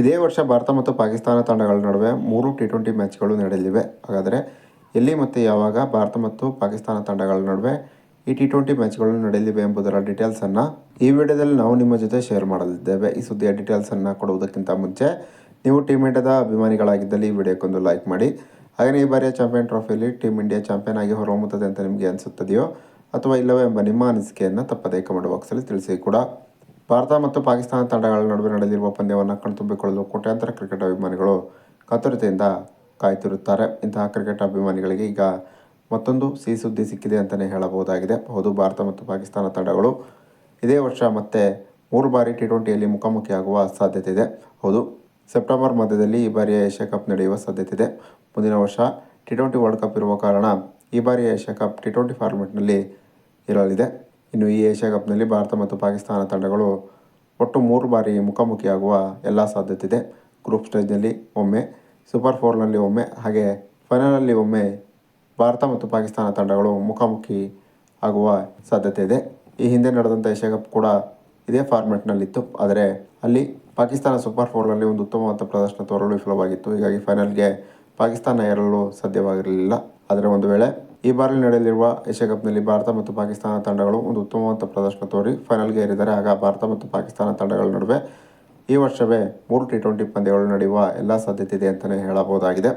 ಇದೇ ವರ್ಷ ಭಾರತ ಮತ್ತು ಪಾಕಿಸ್ತಾನ ತಂಡಗಳ ನಡುವೆ ಮೂರು ಟಿ ಟ್ವೆಂಟಿ ಮ್ಯಾಚ್ಗಳು ನಡೆಯಲಿವೆ. ಹಾಗಾದರೆ ಎಲ್ಲಿ ಮತ್ತು ಯಾವಾಗ ಭಾರತ ಮತ್ತು ಪಾಕಿಸ್ತಾನ ತಂಡಗಳ ನಡುವೆ ಈ ಟಿ ಟ್ವೆಂಟಿ ಮ್ಯಾಚ್ಗಳು ನಡೆಯಲಿವೆ ಎಂಬುದರ ಡೀಟೇಲ್ಸನ್ನು ಈ ವಿಡಿಯೋದಲ್ಲಿ ನಾವು ನಿಮ್ಮ ಜೊತೆ ಶೇರ್ ಮಾಡಲಿದ್ದೇವೆ. ಈ ಸುದ್ದಿಯ ಡೀಟೇಲ್ಸನ್ನು ಕೊಡುವುದಕ್ಕಿಂತ ಮುಂಚೆ ನೀವು ಟೀಮ್ ಇಂಡಿಯಾದ ಅಭಿಮಾನಿಗಳಾಗಿದ್ದಲ್ಲಿ ಈ ವಿಡಿಯೋಕ್ಕೊಂದು ಲೈಕ್ ಮಾಡಿ. ಹಾಗೆಯೇ ಈ ಬಾರಿಯ ಚಾಂಪಿಯನ್ ಟ್ರೋಫಿಯಲ್ಲಿ ಟೀಮ್ ಇಂಡಿಯಾ ಚಾಂಪಿಯನ್ ಆಗಿ ಹೊರಹೊಮ್ಮುತ್ತದೆ ಅಂತ ನಿಮಗೆ ಅನಿಸುತ್ತದೆಯೋ ಅಥವಾ ಇಲ್ಲವೋ ಎಂಬ ನಿಮ್ಮ ಅನಿಸಿಕೆಯನ್ನು ತಪ್ಪದೇ ಕಮೆಂಟ್ ಬಾಕ್ಸಲ್ಲಿ ತಿಳಿಸಿ ಕೂಡ. ಭಾರತ ಮತ್ತು ಪಾಕಿಸ್ತಾನ ತಂಡಗಳ ನಡುವೆ ನಡೆದಿರುವ ಪಂದ್ಯವನ್ನು ಕಣ್ತುಂಬಿಕೊಳ್ಳಲು ಕೋಟ್ಯಾಂತರ ಕ್ರಿಕೆಟ್ ಅಭಿಮಾನಿಗಳು ಕಾತುರತೆಯಿಂದ ಕಾಯ್ತಿರುತ್ತಾರೆ. ಇಂತಹ ಕ್ರಿಕೆಟ್ ಅಭಿಮಾನಿಗಳಿಗೆ ಈಗ ಮತ್ತೊಂದು ಸಿಹಿ ಸುದ್ದಿ ಸಿಕ್ಕಿದೆ ಅಂತಲೇ ಹೇಳಬಹುದಾಗಿದೆ. ಹೌದು, ಭಾರತ ಮತ್ತು ಪಾಕಿಸ್ತಾನ ತಂಡಗಳು ಇದೇ ವರ್ಷ ಮತ್ತೆ ಮೂರು ಬಾರಿ ಟಿ ಟ್ವೆಂಟಿಯಲ್ಲಿ ಮುಖಾಮುಖಿಯಾಗುವ ಸಾಧ್ಯತೆ ಇದೆ. ಹೌದು, ಸೆಪ್ಟೆಂಬರ್ ಮಧ್ಯದಲ್ಲಿ ಈ ಬಾರಿಯ ಏಷ್ಯಾ ಕಪ್ ನಡೆಯುವ ಸಾಧ್ಯತೆ ಇದೆ. ಮುಂದಿನ ವರ್ಷ ಟಿ ಟ್ವೆಂಟಿ ವರ್ಲ್ಡ್ ಕಪ್ ಇರುವ ಕಾರಣ ಈ ಬಾರಿಯ ಏಷ್ಯಾ ಕಪ್ ಟಿ ಟ್ವೆಂಟಿ ಫಾರ್ಮೆಟ್ನಲ್ಲಿ ಇರಲಿದೆ. ಇನ್ನು ಈ ಏಷ್ಯಾ ಕಪ್ನಲ್ಲಿ ಭಾರತ ಮತ್ತು ಪಾಕಿಸ್ತಾನ ತಂಡಗಳು ಒಟ್ಟು ಮೂರು ಬಾರಿ ಮುಖಾಮುಖಿಯಾಗುವ ಎಲ್ಲ ಸಾಧ್ಯತೆ ಇದೆ. ಗ್ರೂಪ್ ಸ್ಟೇಜ್ನಲ್ಲಿ ಒಮ್ಮೆ, ಸೂಪರ್ ಫೋರ್ನಲ್ಲಿ ಒಮ್ಮೆ, ಹಾಗೆ ಫೈನಲಲ್ಲಿ ಒಮ್ಮೆ ಭಾರತ ಮತ್ತು ಪಾಕಿಸ್ತಾನ ತಂಡಗಳು ಮುಖಾಮುಖಿ ಆಗುವ ಸಾಧ್ಯತೆ ಇದೆ. ಈ ಹಿಂದೆ ನಡೆದಂಥ ಏಷ್ಯಾ ಕಪ್ ಕೂಡ ಇದೇ ಫಾರ್ಮೆಟ್ನಲ್ಲಿತ್ತು ಆದರೆ ಅಲ್ಲಿ ಪಾಕಿಸ್ತಾನ ಸೂಪರ್ ಫೋರ್ನಲ್ಲಿ ಒಂದು ಉತ್ತಮವಾದ ಪ್ರದರ್ಶನ ತೋರಲು ವಿಫಲವಾಗಿತ್ತು. ಹೀಗಾಗಿ ಫೈನಲ್ಗೆ ಪಾಕಿಸ್ತಾನ ಏರಲು ಸಾಧ್ಯವಾಗಿರಲಿಲ್ಲ. ಆದರೆ ಒಂದು ವೇಳೆ ಈ ಬಾರಿ ನಡೆಯಲಿರುವ ಏಷ್ಯಾ ಕಪ್ನಲ್ಲಿ ಭಾರತ ಮತ್ತು ಪಾಕಿಸ್ತಾನ ತಂಡಗಳು ಒಂದು ಉತ್ತಮವಾದ ಪ್ರದರ್ಶನ ತೋರಿ ಫೈನಲ್ಗೆ ಏರಿದರೆ ಆಗ ಭಾರತ ಮತ್ತು ಪಾಕಿಸ್ತಾನ ತಂಡಗಳ ನಡುವೆ ಈ ವರ್ಷವೇ ಮೂರು ಟಿ ಟ್ವೆಂಟಿ ಪಂದ್ಯಗಳು ನಡೆಯುವ ಎಲ್ಲ ಸಾಧ್ಯತೆ ಇದೆ ಅಂತಲೇ ಹೇಳಬಹುದಾಗಿದೆ.